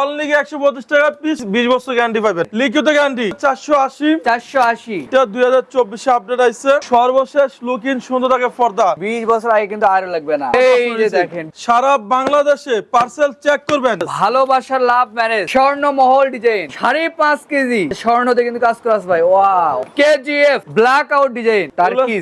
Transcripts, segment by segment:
Only একশো পঁচিশ টাকা পিস বিশ বছর গ্যারান্টি পাবেন। লিখিত গ্যারান্টি চারশো আশি। চারশো আশি। এটা দুই হাজার আপডেট আসছে সর্বশেষ লুকিং সুন্দর থাকে পর্দা। বিশ বছর আগে কিন্তু আর লাগবে না। এই যে দেখেন। সারা বাংলাদেশে পার্সেল চেক করবেন। ভালোবাসার লাভ ম্যারেজ স্বর্ণ মহল ডিজাইন সাড়ে পাঁচ কেজি। স্বর্ণতে কিন্তু কাজ করা ভাই wow. KGF black out design তার কি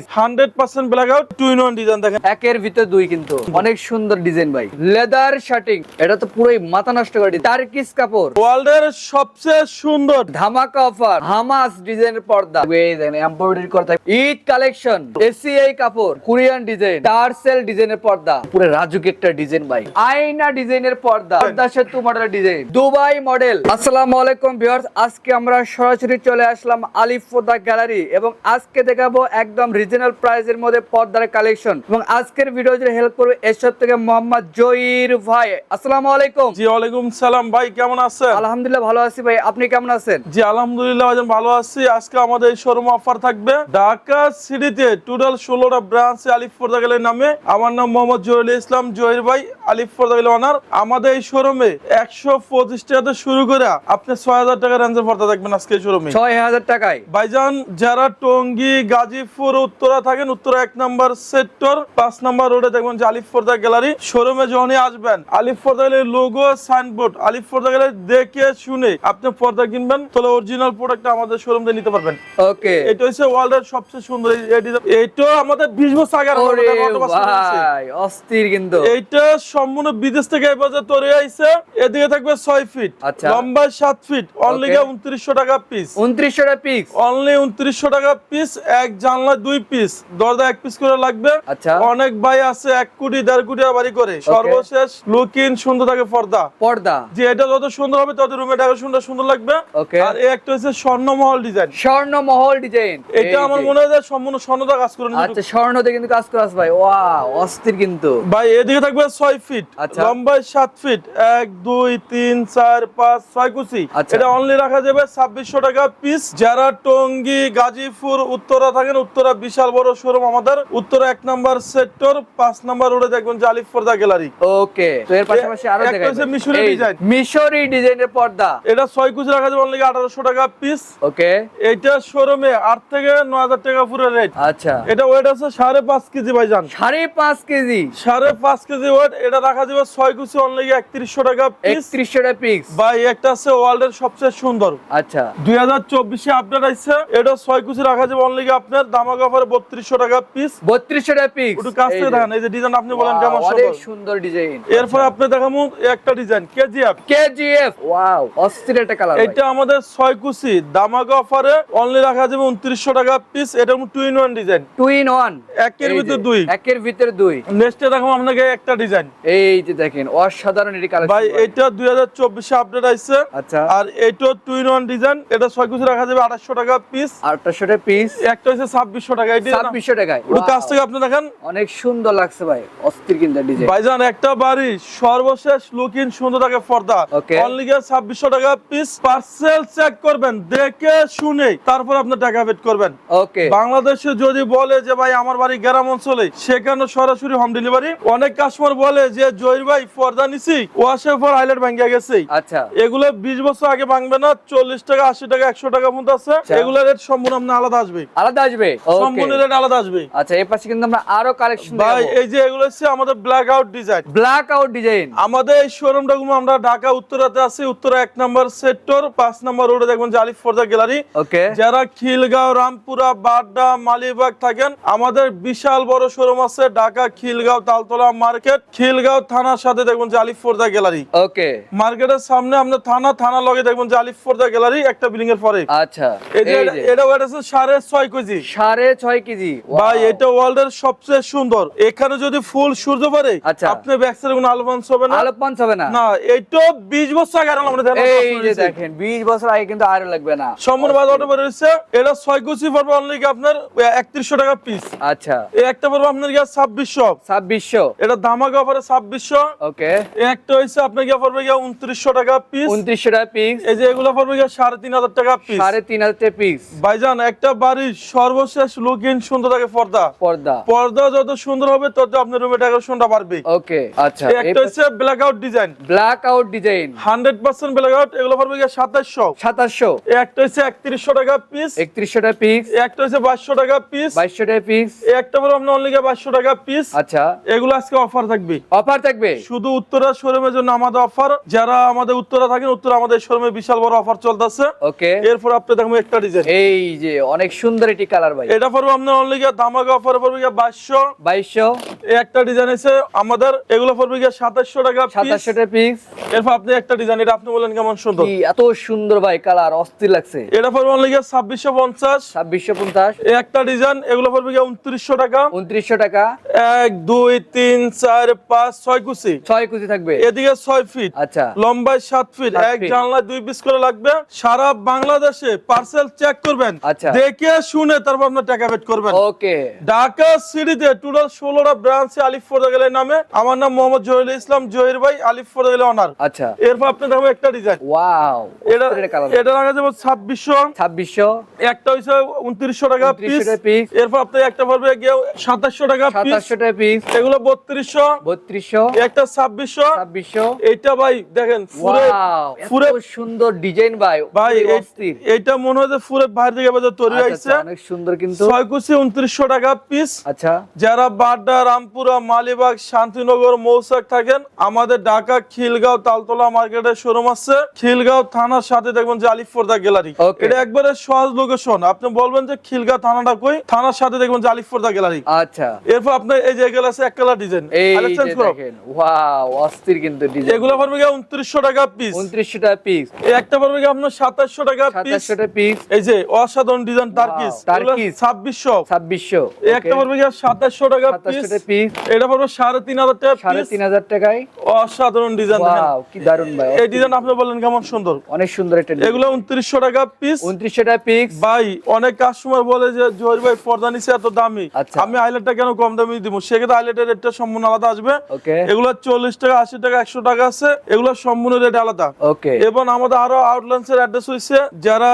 blackout two in one design দেখেন। একের ভিতর দুই কিন্তু। অনেক সুন্দর ডিজাইন ভাই। লেদার শার্টিং এটা তো পুরোই মাথা নষ্ট করে দিচ্ছে। টার্কিস কাপড় ওয়ার্ল্ডের সবচেয়ে সুন্দর ধামাকা অফার হামাস ডিজাইনের পর্দা। এই দেখেন এমব্রয়ডারি করা থাকে। ঈদ কালেকশন এসিআই কাপড় কোরিয়ান ডিজাইন টার্সেল ডিজাইনের পর্দা। পুরো রাজুক একটা ডিজাইন ভাই। আয়না ডিজাইনের পর্দা পর্দা সেতু মডেল ডিজাইন দুবাই মডেল আসসালামু আলাইকুম ভিউয়ার্স আজকে আমরা সরাসরি চলে আসলাম আলিফ পর্দা গ্যালারি এবং আজকে দেখাবো একদম রিজনাল প্রাইসের মধ্যে পর্দার কালেকশন এবং আজকের ভিডিও হেল্প করবে এসব থেকে মোহাম্মদ জহির ভাই। আসসালামু আলাইকুম। জি ওয়ালাইকুম সালাম ভাই কেমন আছেন? আলহামদুলিল্লাহ ভালো আছি ভাই। আপনি কেমন আছেন? জি আলহামদুলিল্লাহ ভাইজান ভালো আছি। আজকে আমাদের এই শোরুম অফার থাকবে ঢাকা সিটিতে টোটাল ষোলোটা ব্রাঞ্চে আলিফ পর্দা নামে। আমার নাম মোহাম্মদ জহিরুল ইসলাম। জহির ভাই আলিফ পর্দা ওনার আমাদের এই শোরুমে একশো পঁচিশ টাকাতে শুরু করে আপনি ছয় হাজার টাকা রেঞ্জের পর্দা দেখবেন আজকে এই শোরুমে ছয় হাজার টাকায়? ভাইজান যারা টঙ্গী গাজীপুর উত্তরা থাকেন উত্তরা এক নাম্বার সেক্টর পাঁচ নাম্বার রোডে দেখবেন যে আলিফ পর্দা গ্যালারি শোরুমে যখনই আসবেন আলিফ পর্দা লোগো সাইনবোর্ড আলিফ পর্দা গ্যালারি দেখে শুনে আপনি পর্দা কিনবেন তাহলে অরিজিনাল প্রোডাক্ট আমাদের শোরুম থেকে নিতে পারবেন। ওকে এটা হচ্ছে ওয়ার্ল্ড এর সবচেয়ে সুন্দর। এইটা আমাদের বিশ বছর আগে ভাই অস্থির কিন্তু। এইটা সম্পূর্ণ বিদেশ থেকে এই বাজার তৈরি হয়েছে। এদিকে থাকবে ছয় ফিট। লম্বায় সাত ফিট অনলি Okay. উনত্রিশশো টাকা পিস উনত্রিশশো টাকা পিক্স অনলি উনত্রিশশো টাকা পিস এক জানলা দুই পিস দরজা এক পিস করে লাগবে। আচ্ছা। অনেক ভাই আছে এক কোটি দেড় কোটি বাড়ি করে। সর্বশেষ লুকিন সুন্দর থাকে পর্দা। পর্দা? যে এটা যত সুন্দর হবে তত রুমে ডেকোরেশনটা সুন্দর লাগবে। আর এই একটা হচ্ছে স্বর্ণমহল ডিজাইন স্বর্ণ মহল ডিজাইন এটা আমার মনে হয় সম্পূর্ণ কাজ করে। আচ্ছা স্বর্ণতে কিন্তু কাজ করা ভাই। ওয়াও অস্থির কিন্তু। ভাই এদিকে থাকবে ফিট আচ্ছা। লম্বায় ফিট এক দুই তিন চার পাঁচ ছয় কুচি। আচ্ছা। এটা অনলি রাখা যাবে ছাব্বিশশো টাকা পিস যারা টঙ্গী গাজীপুর উত্তরা থাকেন উত্তরা বিশাল বড় শোরুম আমাদের। উত্তরা এক নাম্বার সেক্টর পাঁচ নাম্বার রোডে দেখবেন যে আলিফ পর্দা গ্যালারি ওকে তো এর পাশাপাশি আরও একটা দেখাই হচ্ছে মিশরি design। মিশরি ডিজাইনের পর্দা। এটা ছয় কুচি রাখা যাবে অনলি আঠারোশো টাকা পিস ওকে। এইটা শোরুমে আট থেকে নয় হাজার টাকা পুরো রেট আচ্ছা। এটা ওয়েট আছে সাড়ে পাঁচ কেজি ভাইজান। সাড়ে পাঁচ কেজি? সাড়ে পাঁচ কেজি ওয়েট এটা রাখা যাবে ছয় কুচি অনলি একত্রিশশো টাকা পিস টাকা পিক্স ভাই একটা আছে ওয়ার্ল্ড এর সবচেয়ে সুন্দর। আচ্ছা। দুই হাজার চব্বিশে আপডেট আসছে এটা ছয় কুচি রাখা যাবে অনলি আপনার দামা কাপড়ে বত্রিশশো টাকা পিস বত্রিশশো টাকা পিক্স একটু কাছ থেকে দেখেন এই যে ডিজাইন আপনি বলেন কেমন সুন্দর। সুন্দর ডিজাইন এরপরে আপনি দেখাবো একটা ডিজাইন কেজিএফ। কেজিএফ ওয়াও অস্থির একটা কালার এটা আমাদের ছয় কুচি। দামাগা অফারে অনলি রাখা যাবে উনত্রিশশো টাকা পিস এটা two in one design two in one একের ভিতর দুই। একের ভিতরে দুই। নেক্সটে দেখাবো আপনাকে একটা ডিজাইন এই যে দেখেন অসাধারণ এটি কালার ভাই এটা দুই হাজার চব্বিশে আপডেট আসছে আচ্ছা। আর এইটা টু ইন ওয়ান ডিজাইন এটা ছয় কুচি রাখা যাবে আঠাশশো টাকা পিস আটশো টাকা পিস একটা হচ্ছে ছাব্বিশশো টাকা। এটা ছাব্বিশশো টাকায়। একটু কাছ থেকে আপনি দেখেন। অনেক সুন্দর লাগছে ভাই অস্থির কিন্তু ডিজাইন ভাইজান একটা বাড়ি সর্বশেষ লুকিন সুন্দর থাকে পর্দা Okay. অনলি ছাব্বিশশো টাকা পিস পার্সেল চেক করবেন দেখে শুনে তারপর আপনি টাকা পেড করবেন। ওকে বাংলাদেশে যদি বলে যে ভাই আমার বাড়ি গ্রাম অঞ্চলে সেখানে সরাসরি হোম ডেলিভারি অনেক কাস্টমার বলে যে জহির ভাই পর্দা নিছি ওয়াশের পর হাইলাইট ভাঙ্গা গেছে। আচ্ছা। এগুলো বিশ বছর আগে ভাঙবে না চল্লিশ টাকা আশি টাকা একশো টাকা মতো আছে। আচ্ছা। এগুলোর রেট সম্পূর্ণ আপনার আলাদা আসবে। আলাদা আসবে. সম্পূর্ণ রেট আলাদা আসবে। আচ্ছা এই পাশে কিন্তু আমরা আরও কালেকশন ভাই এই যে এগুলো হচ্ছে আমাদের black out design black out design আমাদের এই শোরুমটা আমরা ঢাকা উত্তরাতে আছি উত্তরা এক নম্বর সেক্টর পাঁচ নম্বর রোডে দেখবেন যে আলিফ ফর্দা গ্যালারি। ওকে। যারা খিলগাঁও রামপুরা বাড্ডা মালিবাগ থাকেন আমাদের বিশাল বড় শোরুম আছে ঢাকা খিলগাঁও তালতলা মার্কেট। খিলগাঁও থানার সাথে দেখবেন যে আলিফ ফর্দা গ্যালারি। ওকে। মার্কেটের সামনে আপনার থানা থানা লগে দেখবেন যে আলিফ ফর্দা গ্যালারি একটা বিল্ডিং এর পরে। আচ্ছা এটা- ওয়েট আছে সাড়ে ছয় কেজি। সাড়ে ছয় কেজি। ভাই এটা ওয়ার্ল্ড এর সবচেয়ে সুন্দর। এখানে যদি ফুল সূর্য পারে আচ্ছা। আপনি ব্যাকসাইডে কোনো আলবান্স হবে না? আলো পাঞ্চ হবে না। না এইটা বিশ বছর আগে আনলাম আমরা এই যে দেখেন বিশ বছর আগে কিন্তু আরও লাগবে না। সম্পূর্ণ অটো হচ্ছে এটা ছয় কুচি পড়বে অনলি আপনার একত্রিশশো টাকা পিস আচ্ছা। এই একটা পড়বে আপনার গিয়ে ছাব্বিশশো? ছাব্বিশশো। এটা ধামাকা অফারে ছাব্বিশশো। ওকে। একটা হয়েছে আপনার গিয়ে পড়বে গিয়ে উনত্রিশশো টাকা পিস উনত্রিশশো টাকা পিস এই যে এগুলো পড়বে গিয়ে সাড়ে তিন হাজার টাকা পিস সাড়ে তিন হাজার টাকা পিস ভাইজান একটা বাড়ির সর্বশেষ লুকিন সুন্দর থাকে পর্দা। পর্দা। পর্দা যত সুন্দর হবে তত আপনার রুমে ডেকোরেশনটা বাড়বে। ওকে আচ্ছা। একটা হচ্ছে blackout design blackout design. Hundred percent blackout এগুলো পড়বে গিয়ে সাতাশশো। সাতাশশো। একটা হচ্ছে একত্রিশশো টাকা পিস একত্রিশশো টাকা পিস একটা হচ্ছে বাইশশো টাকা পিস বাইশশো টাকা পিস একটা পড়বে আপনার অনলি বাইশশো টাকা পিস আচ্ছা। এগুলো আজকে অফার থাকবে। অফার থাকবে? শুধু উত্তরা শোরুমের জন্য আমাদের অফার যারা আমাদের উত্তরা থাকেন উত্তরা আমাদের শোরুমে বিশাল বড় অফার চলতেছে। ওকে। এরপর আপনি দেখব একটা ডিজাইন এই যে অনেক সুন্দর এটি কালার ভাই। এটা পড়বে আপনার অনলি ধামাকা অফার পড়বে গিয়ে বাইশশো। বাইশশো। একটা ডিজাইন আছে আমাদের। এগুলো পড়বে গিয়ে সাতাশশো টাকা piece। সাতাশশো টাকা পিস এরপর আপনি একটা ডিজাইন এটা আপনি বলেন কেমন সুন্দর? এত সুন্দর ভাই কালার অস্থির লাগছে। এটা পড়বে অনলি এই একটা ডিজাইন এগুলো পড়বে টাকা। উনত্রিশশো টাকা। এক দুই তিন চার পাঁচ ছয় কুচি। ছয় কুচি থাকবে। এদিকে ফিট আচ্ছা। লম্বায় ফিট এক দুই পিস করে লাগবে। সারা বাংলাদেশে পার্সেল চেক করবেন। আচ্ছা। দেখে শুনে তারপর আপনার টাকা পেড করবেন। ওকে। ঢাকা সিটিতে টোটাল ষোলোটা ব্রাঞ্চে আলিফ ফোর্দাগেলের নামে। আমার নাম মোহাম্মদ জহির ইসলাম জহির ভাই আলিফ ফোর্দাগেলের অনার আচ্ছা। এরপর আপনি দেখবেন একটা ডিজাইন ওয়াও এটা এটা যাবে ছাব্বিশশো। ছাব্বিশশো। একটা হইছে উনত্রিশশো টাকা 2900 পিস এরপর আপনি একটা পড়বে গিয়ে সাতাশশো টাকা পিস সাতাশশো টাকা পিস এগুলো বত্রিশশো। বত্রিশশো। একটা ছাব্বিশশো। ছাব্বিশশো। এইটা ভাই দেখেন ফুরে এত সুন্দর ডিজাইন ভাই ভাই পুরো এইটা মনে হয় যে ফুরে বাইরে থেকে বাজার তৈরি আচ্ছা, হয়েছে। আচ্ছা, অনেক সুন্দর কিন্তু। কুচি টাকা পিস আচ্ছা। যারা বাড্ডা রামপুরা মালিবাগ শান্তিনগর মৌসাক থাকেন আমাদের ঢাকা খিলগাঁও তালতলা মার্কেটের শোরুম আছে। খিলগাঁও থানার সাথে দেখবেন যে আলিফপর্দা গ্যালারি। এটা একবারে সহজ লোকেশন আপনি বলবেন যে খিলগাঁও থানাটা কই? থানার সাথে দেখবেন যে আলিফপর্দা গ্যালারি। আচ্ছা। এরপর আপনি এই যে গেল আছে এক কালার ডিজাইন এই যে দেখেন ওয়াও অস্থির কিন্তু ডিজাইন এগুলো পড়বে গিয়ে উনত্রিশশো টাকা পিস উনত্রিশশো টাকা পিস এই একটা পড়বে গিয়ে আপনার সাতাশশো টাকা পিস সাতাশশো টাকা পিস এই যে অসাধারণ ডিজাইন টার্কিস টার্কিস। ছাব্বিশশো। ছাব্বিশশো এই একটা পড়বে গিয়ে সাতাশশো টাকা পিস সাতাশশো টাকা পিস এটা পড়বে সাড়ে তিন হাজার টাকা পিস তিন হাজার টাকায়। অসাধারণ ডিজাইন দেখেন। কি দারুণ ভাই এই ডিজাইন আপনি বললেন কেমন সুন্দর? অনেক সুন্দর একটা এগুলো উনত্রিশশো টাকা পিস উনত্রিশশো টাকা পিস ভাই অনেক কাস্টমার বলে যে জহির ভাই পর্দা নিচে এত দামি। আচ্ছা। আমি হাইলাইটটা কেন কম দামি দিব? সেক্ষেত্রে হাইলাইটের রেটটা সম্পূর্ণ আলাদা আসবে। ওকে। এগুলো চল্লিশ টাকা আশি টাকা একশো টাকা আছে। এগুলো সম্পূর্ণ রেট আলাদা। ওকে। এবং আমাদের আরও আউটলাইন্স এর অ্যাড্রেস হইছে যারা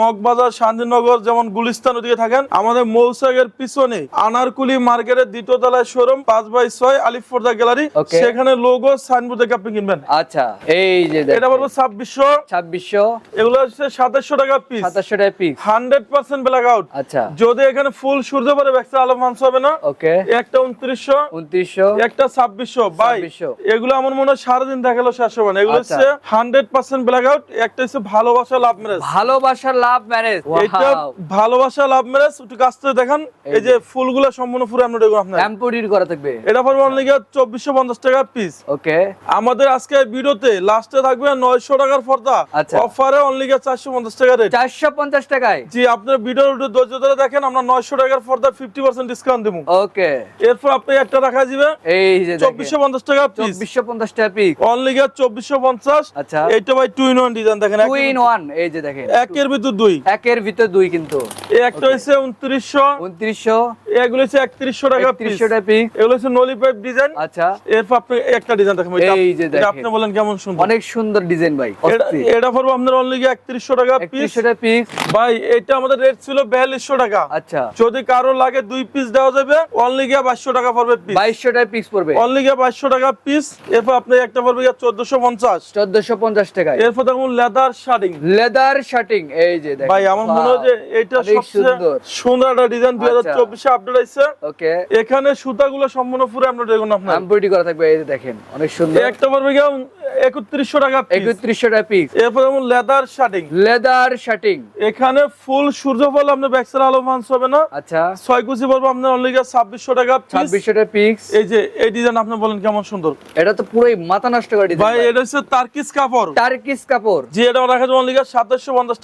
মগবাজার শান্তিনগর যেমন গুলিস্তান ওদিকে থাকেন আমাদের মৌসাগের পিছনে আনারকুলি মার্কেটের দ্বিতীয় তলায় শোরুম পাঁচ বাই ছয় আলিফোর্দা গ্যালারি। সেখানে লোগো সাইনবোর্ড দেখে আপনি কিনবেন। আচ্ছা এই যে এটা বলব ছাব্বিশশো। ছাব্বিশশো। এগুলো হচ্ছে সাতাশশো টাকা পিস সাতাশশো টাকা piece hundred percent black out আচ্ছা। যদি এখানে ফুল সূর্য পরে ব্যাকসা আলো মাংস হবে না। ওকে। একটা উনত্রিশশো। উনত্রিশশো। একটা ছাব্বিশশো। বাই 2600 এগুলো আমার মনে হয় সারাদিন দেখাল শেষ হবে না। এগুলো আচ্ছা। হচ্ছে হান্ড্রেড পার্সেন্ট ব্ল্যাক আউট একটা হচ্ছে ভালোবাসা লাভ ম্যারেজ ভালোবাসার লাভ ম্যারেজ এটা ভালোবাসা লাভ ম্যারেজ একটু কাছ থেকে দেখান। এই যে ফুলগুলো সম্পূর্ণ ফুল আমরা আপনার। এমব্রয়ডারি করা থাকবে। এটা পড়বে অনলি টাকা পিস ওকে আমাদের আজকে ভিডিওতে লাস্টে থাকবে নয়শো টাকার পর্দা। অফারে অনলি চারশো পঞ্চাশ টাকা রেট চারশো পঞ্চাশ টাকায়? জি আপনার ভিডিওর ধৈর্য ধরে দেখেন আমরা নয়শো টাকার পর্দা ফিফটি পার্সেন্ট ডিসকাউন্ট দেবো। ওকে। এরপর আপনি একটা রাখা যাবে এই যে টাকা পিস টাকা পিস অনলি গিয়ে চব্বিশশো পঞ্চাশ। আচ্ছা। এইটা ভাই টু ইন ডিজাইন দেখেন ইন এই যে দেখেন। একের ভিতর দুই। একের ভিতর দুই কিন্তু। এই একটা হচ্ছে উনত্রিশশো। এগুলো হচ্ছে একত্রিশশো টাকা পিস টাকা পিস এগুলো হচ্ছে নলি পাইপ ডিজাইন আচ্ছা। এরপর আপনি একটা ডিজাইন দেখেন এই যে দেখেন। আপনি বলেন কেমন সুন্দর? অনেক সুন্দর ডিজাইন ভাই এটা পড়ব আপনার অনলি 3100 টাকা পিস 3100 পিস ভাই এটা আমাদের রেট ছিল 4200 টাকা। আচ্ছা। যদি কারও লাগে দুই পিস দেওয়া যাবে অনলি 2200 টাকা পড়বে পিস 2200 টাকা পিস পড়বে অনলি 2200 টাকা পিস এরপর আপনি একটা পড়বে 1450 1450 টাকা এরপর দেখুন লেদার শার্টিং লেদার শার্টিং এই যে দেখেন। ভাই আমার মনে হয় এটা সবচেয়ে সুন্দর। একটা ডিজাইন 2024 এ আপডেট আইছে ওকে। এখানে সুতাগুলো সম্পূর্ণ পুরো আমরা দেখুন এমব্রয়ডারি করা থাকবে এই যে দেখেন অনেক সুন্দর। একটা পড়বে কেমন 3100 টাকা টাকা পিস লেদার লেদার এখানে ফুল সূর্যফল আপনার ব্যাকসার আলো হবে না। আচ্ছা। কুচি আপনার টাকা 2600 টাকা পিস এই যে এই ডিজাইন আপনি বলেন কেমন সুন্দর। এটা তো পুরোই মাথা নষ্ট করে ভাই এটা হচ্ছে কাপড়। কাপড়। এটা রাখা যাবে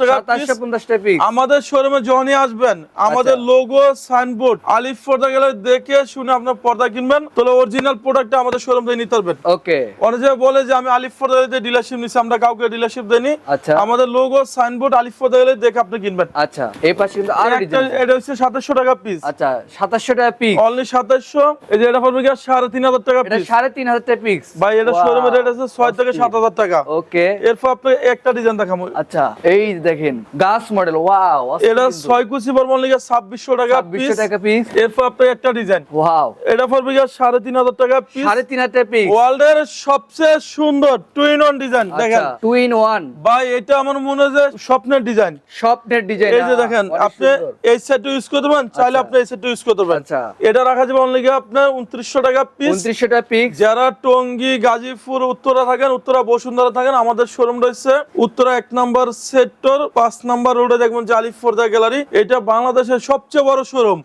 টাকা 2750 টাকা পিস আমাদের শোরুমে যখনই আসবেন। আমাদের আচ্ছা। লোগো সাইনবোর্ড আলিফ পর্দা গেলে দেখে শুনে আপনার পর্দা কিনবেন। তাহলে অরিজিনাল প্রোডাক্টটা আমাদের শোরুম থেকে নিতে পারবেন। ওকে অনেকে বলে যে আমি আলিফ পর্দা ডিলারশিপ নিচ্ছি আমরা কাউকে ডিলারশিপ দেনি আচ্ছা। আমাদের লোগো সাইনবোর্ড আলিফ গেলে দেখে আপনি কিনবেন। আচ্ছা এই পাশে কিন্তু আরও ডিজাইন এটা হচ্ছে সাতাশশো টাকা পিস আচ্ছা সাতাশশো টাকা পিস অনলি সাতাশশো এই যে এটা পড়বে তিন হাজার টাকা পিস তিন হাজার টাকা পিস ভাই এটা শোরুমের রেট আছে ছয় থেকে সাত হাজার টাকা। ওকে এরপর আপনি একটা ডিজাইন দেখাবো। আচ্ছা এই দেখেন গাছ মডেল ওয়াও এটা ছয় কুচি পড়বে অনলি ছাব্বিশশো টাকা ছাব্বিশশো পিস টাকা পিস এরপর আপনি একটা ডিজাইন ওয়াও এটা পড়বে তিন হাজার টাকা পিস সাড়ে তিন হাজার টাকা পিস ওয়ার্ল্ড এর সবচেয়ে সুন্দর সুন্দর টু ইন ওয়ান ডিজাইন দেখেন। আচ্ছা টু ইন ওয়ান ভাই এটা আমার মনে হয় স্বপ্নের ডিজাইন স্বপ্নের ডিজাইন এই যে দেখেন আপনি এই সেট ইউজ করতে পারেন চাইলে আপনি এই সেট ইউজ করতে পারেন। আচ্ছা। এটা রাখা যাবে অনলি আপনার উনত্রিশশো টাকা পিস উনত্রিশশো টাকা পিক্স যারা টঙ্গী গাজীপুর উত্তরা থাকেন উত্তরা বসুন্ধরা থাকেন আমাদের শোরুম রয়েছে। উত্তরা এক নম্বর সেক্টর পাঁচ নম্বর রোডে দেখবেন যে আলিফ ফোর্দা গ্যালারি এটা বাংলাদেশের সবচেয়ে বড় শোরুম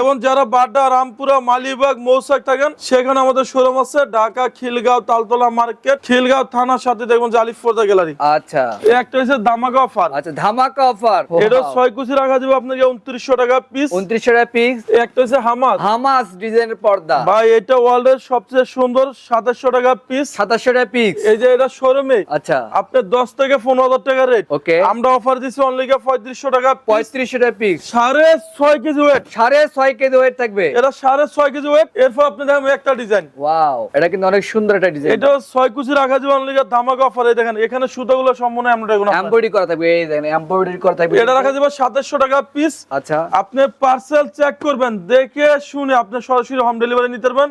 এবং যারা বাড্ডা রামপুরা মালিবাগ মৌসাক থাকেন সেখানে আমাদের শোরুম আছে। ঢাকা খিলগাঁও তালতলা মার্কেট। খিলগাঁও থানার সাথে দেখবেন যে আলিফ ফোর্দা গ্যালারি। আচ্ছা। একটা হচ্ছে দামাকা অফার আচ্ছা ধামাকা অফার এটা ছয় কুচি রাখা যাবে আপনাকে উনত্রিশশো টাকা পিস উনত্রিশশো টাকা পিক্স একটা হচ্ছে হামাদ হামাস ডিজাইনের পর্দা। ভাই এটা ওয়ার্ল্ডের সবচেয়ে সুন্দর সাতাশশো টাকা পিস সাতাশশো টাকা পিক্স এই যে এটা শোরুমে আচ্ছা। আপনার দশ থেকে পনেরো হাজার টাকা রেট ওকে আমরা অফার দিচ্ছি অনলি পঁয়ত্রিশশো টাকা। পঁয়ত্রিশশো টাকা পিক্স সাড়ে ছয় কেজি ওয়েট সাড়ে ছয় কেজি ওয়েট থাকবে। এটা সাড়ে ছয় কেজি ওয়েট এরপর আপনি দেখেন একটা ডিজাইন ওয়াও এটা কিন্তু অনেক সুন্দর একটা ডিজাইন এটা ছয় কুচি রাখা যাবে অনলি ধামাকা অফার এই দেখেন এখানে সুতোগুলো সম্পূর্ণ এমব্রয়ডারি করা থাকবে। এই দেখেন এমব্রয়ডারি করা থাকবে। এটা রাখা যাবে টাকা পিস আচ্ছা। আপনি পার্সেল চেক করবেন দেখে শুনে আপনি সরাসরি হোম ডেলিভারি নিতে পারবেন।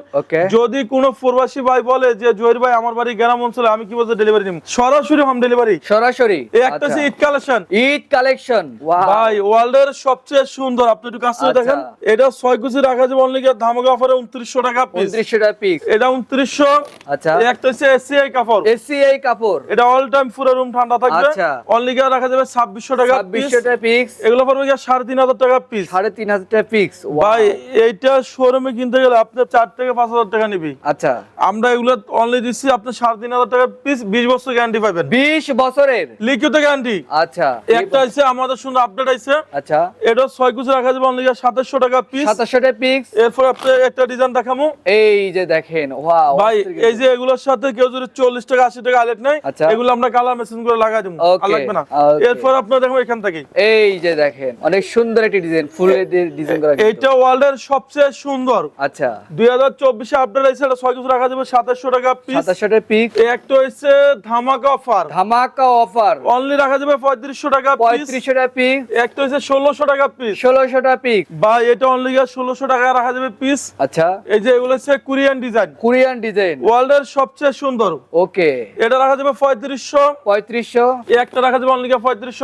যদি কোনো প্রবাসী ভাই বলে যে জহির ভাই আমার বাড়ি গ্রাম অঞ্চলে আমি কি বলতে ডেলিভারি নিব? সরাসরি হোম ডেলিভারি সরাসরি? এই একটা আচ্ছা। ঈদ কালেকশন ঈদ কালেকশন ভাই ওয়ার্ল্ড এর সবচেয়ে সুন্দর আপনি একটু কাছ আচ্ছা। দেখেন। এটা ছয় কুচি রাখা যাবে অনলি ধামাকা অফারে উনত্রিশশো টাকা পিস উনত্রিশশো টাকা পিক্স এটা উনত্রিশশো। আচ্ছা। একটা হচ্ছে এসিআই কাপড়? এসিআই কাপড়। এটা অল টাইম পুরো রুম ঠান্ডা থাকবে। আচ্ছা। অনলি রাখা যাবে ছাব্বিশশো টাকা পিস ছাব্বিশশো টাকা পিক্স এগুলো পড়বে গিয়ে সাড়ে তিন হাজার টাকা পিস সাড়ে তিন হাজার টাকা পিক্স ভাই এইটা শোরুমে কিনতে গেলে আপনি চার থেকে পাঁচ হাজার টাকা নিবি। আচ্ছা। আমরা এগুলো অনলি দিচ্ছি আপনি সাড়ে তিন হাজার টাকা পিস বিশ বছর গ্যারান্টি পাবেন। বিশ বছরের? লিখিত গ্যারান্টি আচ্ছা। একটা আছে আমাদের সুন্দর আপডেট আছে আচ্ছা। এটা ছয় কুচি রাখা যাবে অনলি সাতাশশো টাকা পিস সাতাশশো টাকা পিক্স এরপর আপনি একটা ডিজাইন দেখামু। এই যে দেখেন ওয়াও ভাই এই যে এগুলোর সাথে কেউ যদি চল্লিশ টাকা আশি টাকা আলেট নেই আচ্ছা। এগুলো আমরা কালার মেশিন করে লাগাই দেবো। লাগবে না। এরপর আপনার দেখো এখান থেকে। এই যে দেখেন অনেক সুন্দর একটি ডিজাইন ফুলের ডিজাইন করা। এইটা ওয়ার্ল্ড এর সবচেয়ে সুন্দর। আচ্ছা। দুই হাজার চব্বিশে আপডেট আছে এটা ছয় কিছু রাখা যাবে সাতাশশো টাকা পিস সাতাশশো টাকা পিক্স একটা হচ্ছে ধামাকা অফার ধামাকা অফার অনলি রাখা যাবে পঁয়ত্রিশশো টাকা পিস পঁয়ত্রিশশো টাকা পিক্স একটা হচ্ছে ষোলোশো টাকা পিস ষোলোশো টাকা পিক্স বা এটা অনলি ষোলোশো টাকা রাখা যাবে পিস আচ্ছা। এই যে এগুলো হচ্ছে Korean design Korean design world এর সবচেয়ে সুন্দর। ওকে এটা রাখা যাবে পঁয়ত্রিশশো। পঁয়ত্রিশশো। একটা রাখা যাবে অনলি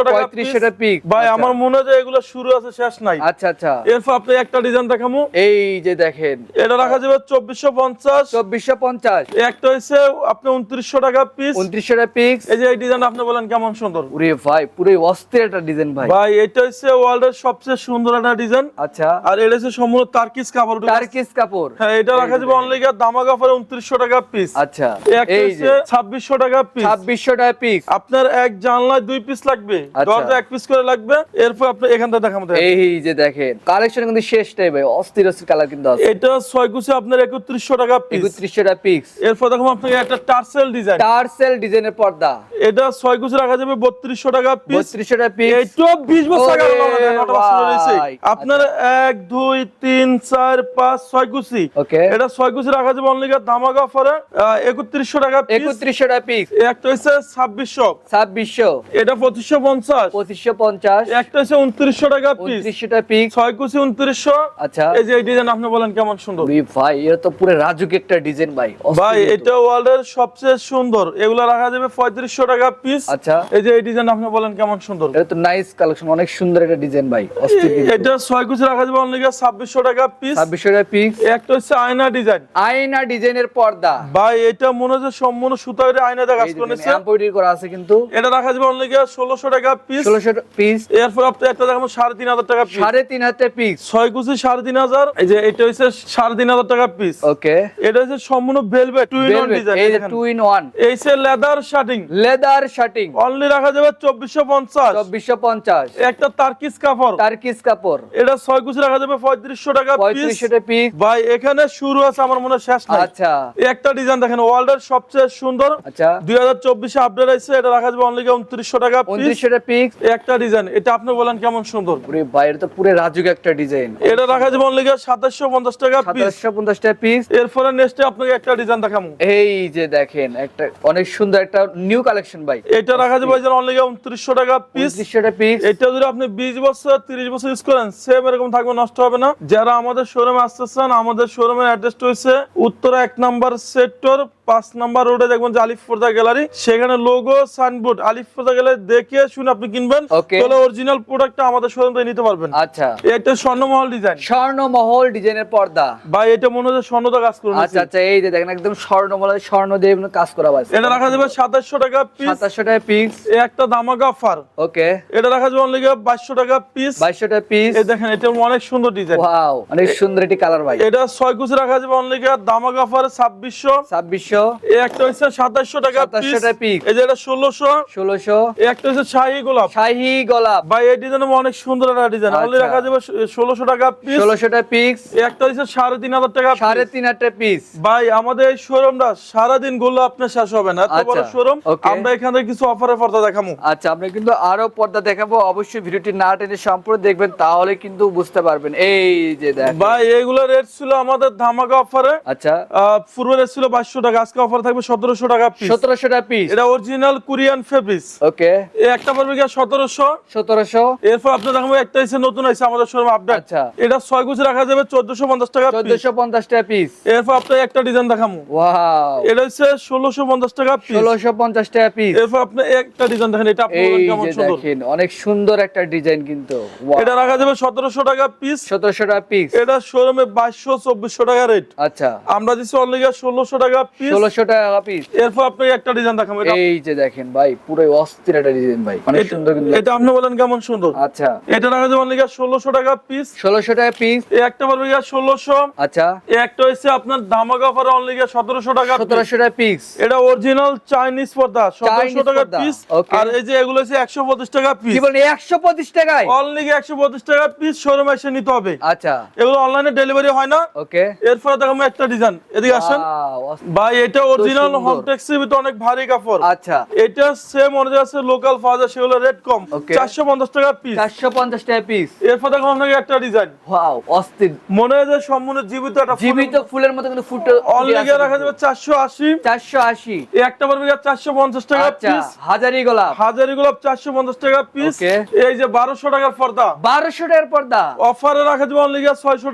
টাকা পিক ভাই আমার মনে হয় যে এগুলো শুরু আছে শেষ নাই। আচ্ছা আচ্ছা। এরপর আপনি একটা ডিজাইন দেখামু। এই যে দেখেন। এটা রাখা যাবে চব্বিশশো পঞ্চাশ। চব্বিশশো পঞ্চাশ। একটা হচ্ছে আপনি উনত্রিশশো টাকা পিস উনত্রিশশো টাকা পিক্স এই যে এই ডিজাইন আপনি বলেন কেমন সুন্দর? ভাই পুরো অস্থির একটা ডিজাইন ভাই। ভাই এটা হচ্ছে ওয়ার্ল্ড এর সবচেয়ে সুন্দর একটা ডিজাইন আচ্ছা। আর এটা হচ্ছে সম্পূর্ণ তার্কিস কাপড়। টার্কিস কাপড়। হ্যাঁ এটা রাখা যাবে অনলি দামা কাপড়ে উনত্রিশশো টাকা পিস আচ্ছা। এই হচ্ছে ছাব্বিশশো টাকা পিস ছাব্বিশশো টাকা পিক্স আপনার এক জানলায় দুই পিস লাগবে। আচ্ছা। দরজা এক পিস করে লাগবে। এরপর আপনি এখান থেকে দেখাবো এই যে দেখেন কালেকশন কিন্তু শেষ ভাই অস্থির অস্থির কালার কিন্তু আছে। এটা ছয় কুচি আপনার একত্রিশশো টাকা পিস একত্রিশশো টাকা পিক্স এরপর দেখো আপনাকে একটা টার্সেল ডিজাইন টার্সেল ডিজাইনের পর্দা। এটা ছয় কুচি রাখা যাবে বত্রিশশো টাকা পিস বত্রিশশো টাকা পিক্স এইটা বিশ বছর আগে। আপনার এক দুই তিন চার পাঁচ ছয় কুচি। ওকে এটা ছয় কুচি রাখা যাবে অনলি ধামাকা অফারে একত্রিশশো টাকা piece। একত্রিশশো টাকা একটা এটা একটা পিস কুচি আচ্ছা। এই যে ডিজাইন আপনি বলেন কেমন সুন্দর? ভাই এটা তো পুরো রাজুক একটা ডিজাইন ভাই। ভাই এটা ওয়ার্ল্ড সবচেয়ে সুন্দর। এগুলা রাখা যাবে পঁয়ত্রিশশো টাকা পিস আচ্ছা। এই যে এই ডিজাইন আপনি বলেন কেমন সুন্দর? এটা তো নাইস কালেকশন অনেক সুন্দর একটা ডিজাইন ভাই। এটা ছয় কুচি রাখা যাবে অনলি ছাব্বিশশো টাকা পিস ছাব্বিশশো টাকা পিক্স একটা হচ্ছে আয়না ডিজাইন আয়না ডিজাইনের পর্দা। ভাই এটা মনে হচ্ছে সম্পূর্ণ সুতার আয়না দেখা কাজ করে নিচ্ছে এমব্রয়ডারি করা আছে কিন্তু। এটা রাখা যাবে অনলি ষোলোশো টাকা পিস ষোলোশো পিস এরপর আপনি একটা তিন হাজার টাকা পিস সাড়ে তিন হাজার পিক্স ছয় কুচি সাড়ে তিন হাজার। এই যে এটা তিন হাজার টাকা পিস ওকে। এটা হচ্ছে সম্পূর্ণ velvet two in one design এই যে টু ইন ওয়ান এই সে leather shirting leather shirting only রাখা যাবে চব্বিশশো পঞ্চাশ। চব্বিশশো পঞ্চাশ। একটা তারকিস কাপড়। টার্কিস কাপড়। এটা ছয় কুচি রাখা যাবে পঁয়ত্রিশশো টাকা পিস পঁয়ত্রিশশো টাকা পিস ভাই এখানে শুরু আছে আমার মনে হয় শেষ নাই। আচ্ছা। একটা ডিজাইন দেখেন ওয়ার্ল্ড এর সবচেয়ে সুন্দর। আচ্ছা। দুই হাজার চব্বিশে আপডেট আছে এটা রাখা যাবে অনলি উনত্রিশশো টাকা পিস উনত্রিশশো টাকা পিক্স একটা ডিজাইন এটা আপনি বলেন কেমন সুন্দর? পুরো ভাই এটা তো পুরো রাজুক একটা ডিজাইন এটা রাখা যাবে অনলি সাতাশশো পঞ্চাশ টাকা পিস সাতাশশো পঞ্চাশ টাকা পিস এরপরে নেক্সটে আপনাকে একটা ডিজাইন দেখাবো। এই যে দেখেন একটা অনেক সুন্দর একটা নিউ কালেকশন ভাই। এটা রাখা যাবে অনলি উনত্রিশশো টাকা পিস উনত্রিশশো টাকা পিস এটা যদি আপনি বিশ বছর তিরিশ বছর ইউজ করেন সেম এরকম থাকবে নষ্ট হবে না। যারা আমাদের শোরুমে আসতেছেন আমাদের শোরুমের অ্যাড্রেস হয়েছে উত্তরা এক নাম্বার সেক্টর পাঁচ নাম্বার রোডে দেখবেন যে আলিফোর্দা গ্যালারি সেখানে লোগো সাইনবোর্ড আলিফোর্দা গ্যালারি দেখে শুনে আপনি কিনবেন। তাহলে অরিজিনাল প্রোডাক্টটা আমাদের শোরুম থেকে নিতে পারবেন। আচ্ছা। এটা স্বর্ণমহল ডিজাইন স্বর্ণমহল ডিজাইনের পর্দা। ভাই এটা মনে হচ্ছে স্বর্ণদা কাজ করুন আচ্ছা আচ্ছা এই যে দেখেন একদম স্বর্ণমহল স্বর্ণ দিয়ে কাজ করা আছে এটা রাখা যাবে 2700 টাকা পিস 2700 টাকা পিস একটা দামাকা অফার ওকে। এটা রাখা যাবে অনলি 2200 টাকা পিস 2200 টাকা পিস এই দেখেন এটা অনেক সুন্দর ডিজাইন ওয়াও অনেক সুন্দর এটি কালার ভাই। এটা 6 গুছ রাখা যাবে অনলি দামাকা অফার 2600 2600 আচ্ছা। সারাদিনগুলো আপনার শেষ হবে না। শোরুম আচ্ছা। আমরা এখানে কিছু অফারে পর্দা দেখাবো। আচ্ছা আমরা কিন্তু আরও পর্দা দেখাবো। অবশ্যই ভিডিওটি না টেনে সম্পূর্ণ দেখবেন তাহলে কিন্তু বুঝতে পারবেন। এই যে দেখ ভাই এগুলো রেট ছিল আমাদের ধামাকা অফারে আচ্ছা। পূর্বে রেট ছিল পাঁচশো টাকা আজকে অফার থাকবে সতেরোশো টাকা পিস সতেরোশো টাকা পিস এটা অরিজিনাল কোরিয়ান ফেব্রিক্স ওকে একটা পড়বে গিয়ে সতেরোশো। সতেরোশো। এরপর আপনার দেখাবো একটা এসে নতুন আছে আমাদের শোরুম আপডেট আচ্ছা। এটা ছয় গুছি রাখা যাবে চোদ্দশো পঞ্চাশ টাকা পিস চোদ্দশো পঞ্চাশ টাকা পিস এরপর আপনার একটা ডিজাইন দেখাবো ওয়াও এটা হচ্ছে ষোলোশো পঞ্চাশ টাকা পিস ষোলোশো পঞ্চাশ টাকা পিস এরপর আপনি একটা ডিজাইন দেখেন এটা আপনি কেমন সুন্দর। দেখেন অনেক সুন্দর একটা ডিজাইন কিন্তু। এটা রাখা যাবে সতেরোশো টাকা পিস সতেরোশো টাকা পিস এটা শোরুমে বাইশশো চব্বিশশো টাকা রেট আচ্ছা। আমরা দিচ্ছি অনলি ষোলোশো টাকা পিস ষোলোশো টাকা পিস এরপর আপনি একটা ডিজাইন দেখাবো এই যে দেখেন ভাই পুরো অস্থির একটা ডিজাইন ভাই। অনেক সুন্দর কিন্তু এটা আপনি বলেন কেমন সুন্দর। আচ্ছা। এটা রাখা যাবে অনলি ষোলোশো টাকা পিস ষোলোশো টাকা পিস এই একটা পারবে গিয়া ষোলোশো। আচ্ছা। এই একটা হচ্ছে আপনার ধামাকা অফারে অনলি গিয়া সতেরোশো টাকা সতেরোশো টাকা পিস এটা অরিজিনাল চাইনিজ পর্দা সতেরোশো টাকা পিস আর এই যে এগুলো হচ্ছে একশো পঁচিশ টাকা পিস কি বলেন একশো পঁচিশ টাকায়? অনলি একশো পঁচিশ টাকা পিস শোরুমে এসে নিতে হবে। আচ্ছা। এগুলো অনলাইনে ডেলিভারি হয় না। ওকে এরপরে দেখাবো একটা ডিজাইন এদিকে আসেন। ভাই এটা অরিজিনাল হোম ভিতরে অনেক ভারী কাপড়। আচ্ছা। এটা সেম অনুযায়ী আছে লোকাল সেগুলো রেট কম। Okay. চারশো পঞ্চাশ টাকা পিস চারশো পঞ্চাশ টাকা পিস এরপর দেখো আপনাকে একটা ডিজাইন ওয়াও অস্থির। মনে হয় যে সম্পূর্ণ জীবিত একটা জীবিত ফুলের মতো কিন্তু ফুটে রাখা যাবে চারশো আশি। চারশো আশি। এই একটা পারবে চারশো পঞ্চাশ টাকা আচ্ছা পিস হাজারি গোলাপ। হাজারি গোলাপ চারশো পঞ্চাশ টাকা পিস এই যে বারোশো টাকার পর্দা। বারোশো টাকার পর্দা। অফারে রাখা যাবে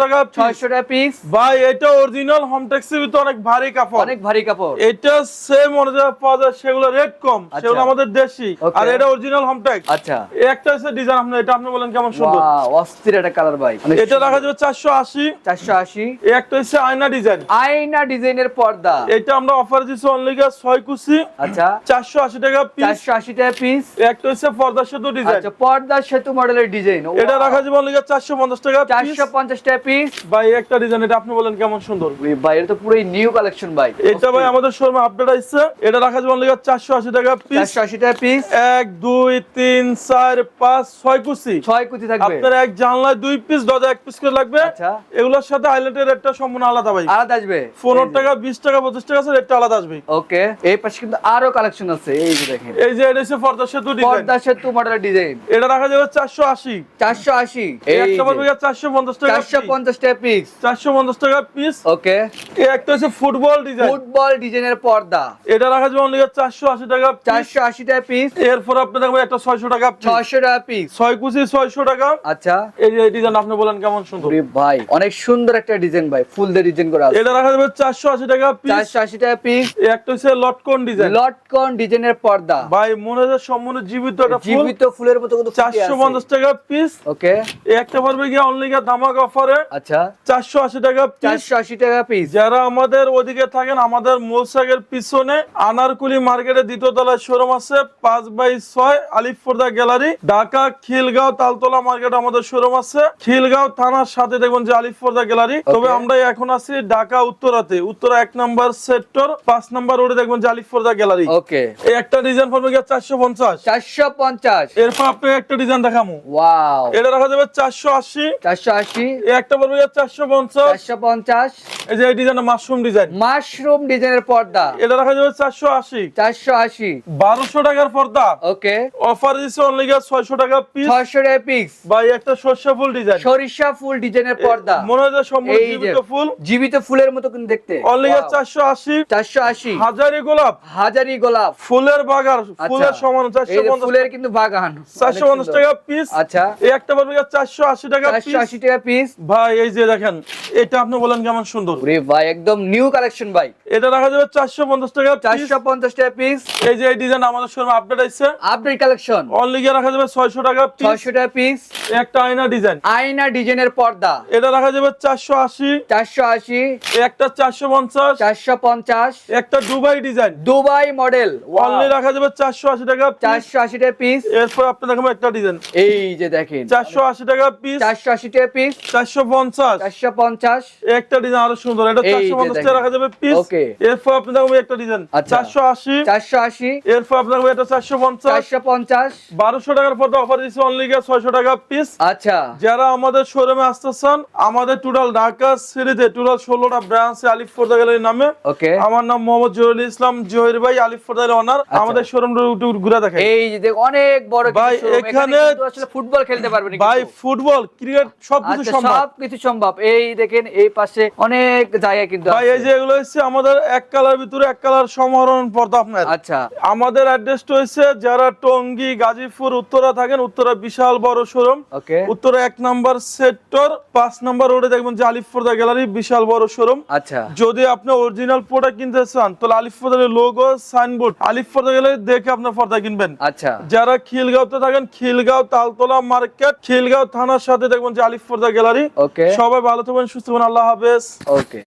টাকা piece। ছয়শো টাকা পিস ভাই এটা অরিজিনাল হোম টেক্সের ভিতরে অনেক ভারী কাপড়। অনেক ভারী কাপড়? এটা সেম অনুযায়ী পাওয়া যায় সেগুলো রেট কম। সেগুলো আমাদের দেশি। আর এটা অরিজিনাল হোম টেক্স আচ্ছা। একটা আছে ডিজাইন আপনি এটা আপনি বলেন কেমন সুন্দর। অস্থির একটা কালার ভাই। এটা রাখা যাবে চারশো আশি। চারশো আশি। একটা হচ্ছে আয়না ডিজাইন আয়না ডিজাইনের পর্দা। এটা আমরা অফার দিচ্ছি অনলি ছয় কুচি। আচ্ছা। চারশো আশি টাকা পিস চারশো আশি টাকা পিস একটা হচ্ছে পর্দা সেতু ডিজাইন আচ্ছা পর্দা সেতু মডেলের ডিজাইন এটা রাখা যাবে অনলি চারশো পঞ্চাশ টাকা piece। চারশো পঞ্চাশ টাকা পিস ভাই একটা ডিজাইন এটা আপনি বলেন কেমন সুন্দর। ভাই এটা তো পুরো নিউ কালেকশন ভাই। এটা ভাই আমাদের শোরুমে আপডেট আসছে এটা রাখা যাবে অনলি চারশো আশি টাকা পিস চারশো আশি টাকা পিস এক দুই তিন চার পাঁচ ছয় কুচি। ছয় কুচি থাকবে। আপনার এক জানলায় দুই পিস দরজা এক পিস করে লাগবে। আচ্ছা। এগুলোর সাথে হাইলাইটের রেটটা সম্পূর্ণ আলাদা ভাই। আলাদা আসবে। পনেরো টাকা বিশ টাকা পঁচিশ টাকা আছে রেটটা আলাদা আসবে। ওকে। এই পাশে কিন্তু আরও কালেকশন আছে। এই যে দেখেন। এই যে এটা হচ্ছে পর্দা সেতু ডিজাইন পর্দা সেতু মডেলের ডিজাইন এটা রাখা যাবে চারশো আশি। চারশো আশি। একটা চারশো পঞ্চাশ টাকা চারশো পঞ্চাশ টাকা পিস চারশো পঞ্চাশ টাকা পিস ওকে। একটা হচ্ছে ফুটবল ডিজাইন ফুটবল ডিজাইনের পর্দা। এটা রাখা যাবে অনলি চারশো আশি টাকা piece। চারশো আশি টাকা পিস এরপর আপনি দেখবেন একটা ছয়শো টাকা piece। ছয়শো টাকা পিস ছয় কুচি ছয়শো টাকা। আচ্ছা। এই যে ডিজাইন আপনি বলেন কেমন সুন্দর। ভাই অনেক সুন্দর একটা ডিজাইন ভাই ফুল দিয়ে ডিজাইন করা আছে। এটা রাখা যাবে চারশো আশি টাকা পিস চারশো আশি টাকা পিস একটা হচ্ছে লটকন ডিজাইন। লটকন ডিজাইনের পর্দা। ভাই মনে হয় সম্পূর্ণ জীবিত একটা ফুল। জীবিত ফুলের মতো কিন্তু চারশো পঞ্চাশ টাকা পিস ওকে। একটা পড়বে গিয়ে অনলি ধামাক অফারে আচ্ছা। চারশো আশি টাকা পিস চারশো আশি টাকা পিস যারা আমাদের ওদিকে থাকেন আমাদের মোলসাগের পিছনে আনারকুলি মার্কেটের দ্বিতীয় তলায় শোরুম আছে পাঁচ বাই ছয় আলিফপর্দা গ্যালারি। ঢাকা খিলগাঁও তালতলা মার্কেট আমাদের শোরুম আছে। খিলগাঁও থানার সাথে দেখবেন যে আলিফপর্দা গ্যালারি। তবে আমরা এখন আছি ঢাকা উত্তরাতে। উত্তরা এক নম্বর সেক্টর পাঁচ নম্বর রোডে দেখবেন যে আলিফপর্দা গ্যালারি। ওকে এই একটা ডিজাইন পড়বে গিয়ে চারশো পঞ্চাশ। চারশো পঞ্চাশ। এরপর আপনি একটা ডিজাইন দেখামো। ওয়াও এটা রাখা যাবে চারশো আশি। চারশো আশি। একটা পড়বে গিয়ে চারশো পঞ্চাশ। চারশো পঞ্চাশ। এই যে এই ডিজাইন মাশরুম ডিজাইন মাশরুম ডিজাইনের পর্দা। এটা রাখা যাবে চারশো আশি। চারশো আশি। বারোশো টাকার পর্দা। ওকে অফার দিচ্ছে অনলি ছয়শো টাকা পিস ছয়শো টাকা পিস ভাই একটা শস্য ফুল ডিজাইন সরিষা ফুল ডিজাইনের পর্দা। মনে হয় সম্পূর্ণ জীবিত ফুল। জীবিত ফুলের মতো কিন্তু দেখতে। অনলি হাজারি গোলাপ। হাজারি গোলাপ। ফুলের বাগার ফুলের সমান ফুলের কিন্তু বাগান। চারশো পঞ্চাশ টাকা পিস আচ্ছা। এই একটা পড়বে চারশো আশি টাকা চারশো পিস আশি টাকা পিস ভাই এই যে দেখেন এটা আপনি বলেন কেমন সুন্দর। সুন্দর ওরে ভাই একদম নিউ কালেকশন ভাই। এটা রাখা যাবে চারশো পঞ্চাশ টাকা piece। চারশো পঞ্চাশ টাকা পিস এই যে এই ডিজাইন আমাদের শোরুমে আপডেট আছে। আপডেট কালেকশন অনলি গিয়ে রাখা যাবে ছয়শো টাকা piece। ছয়শো টাকা পিস একটা আয়না ডিজাইন আয়না ডিজাইনের পর্দা। এটা রাখা যাবে চারশো আশি। চারশো আশি। একটা চারশো পঞ্চাশ। চারশো পঞ্চাশ। একটা Dubai design Dubai model only রাখা যাবে চারশো আশি টাকা piece। চারশো আশি টাকা পিস এরপর আপনি দেখাবো একটা ডিজাইন এই যে দেখেন। চারশো আশি টাকা পিস চারশো আশি টাকা পিস চারশো পঞ্চাশ। চারশো পঞ্চাশ। একটা ডিজাইন আরও সুন্দর এটা। টাকা রাখা যাবে পিস. এরপর একটা ডিজাইন আচ্ছা। চারশো আশি। চারশো আশি। এরপর আপনি দেখব এটা চারশো পঞ্চাশ। চারশো পঞ্চাশ। বারোশো টাকার পর অফার অনলি গিয়ে ছয়শো টাকা পিস আচ্ছা। যারা আমাদের শোরুমে আসতে চান আমাদের টোটাল ঢাকা সিরিজে টোটাল ষোলোটা ব্রাঞ্চ আলিফ ফোর্দা গ্যালারির নামে। ওকে। আমার নাম মোহাম্মদ জহিরুল ইসলাম জহির ভাই আলিফ ফোর্দা অনার আমাদের শোরুম ঘুরে দেখেন। এই যে দেখ অনেক বড় কিছু ভাই, এখানে আসলে ফুটবল খেলতে পারবেন ভাই ফুটবল ক্রিকেট সবকিছু আচ্ছা সম্ভব। সব কিছু সম্ভব। এই দেখেন এই পাশে অনেক জায়গা কিন্তু ভাই এই যে এগুলো হচ্ছে আমাদের এক কালার ভিতরে এক কালার পর্দা আপনার। আচ্ছা। আমাদের অ্যাড্রেসটা হচ্ছে যারা টঙ্গী গাজীপুর উত্তরা থাকেন উত্তরা বিশাল বড় শোরুম ওকে। উত্তরা এক নাম্বার সেক্টর পাঁচ নাম্বার রোডে দেখবেন যে গ্যালারি বিশাল বড় শোরুম আচ্ছা। যদি আপনি অরিজিনাল প্রোডাক্ট কিনতে চান তাহলে আলিফুরদার লোগো সাইনবোর্ড আলিফুরদা গ্যালারি দেখে আপনার পর্দা কিনবেন। আচ্ছা। যারা খিলগাঁওতে থাকেন খিলগাঁও তালতলা মার্কেট খিলগাঁও থানার সাথে দেখবেন যে আলিফ আলিফুরদা গ্যালারি ওকে। সবাই ভালো থাকবেন সুস্থ থাকবেন আল্লাহ হাফেজ। ওকে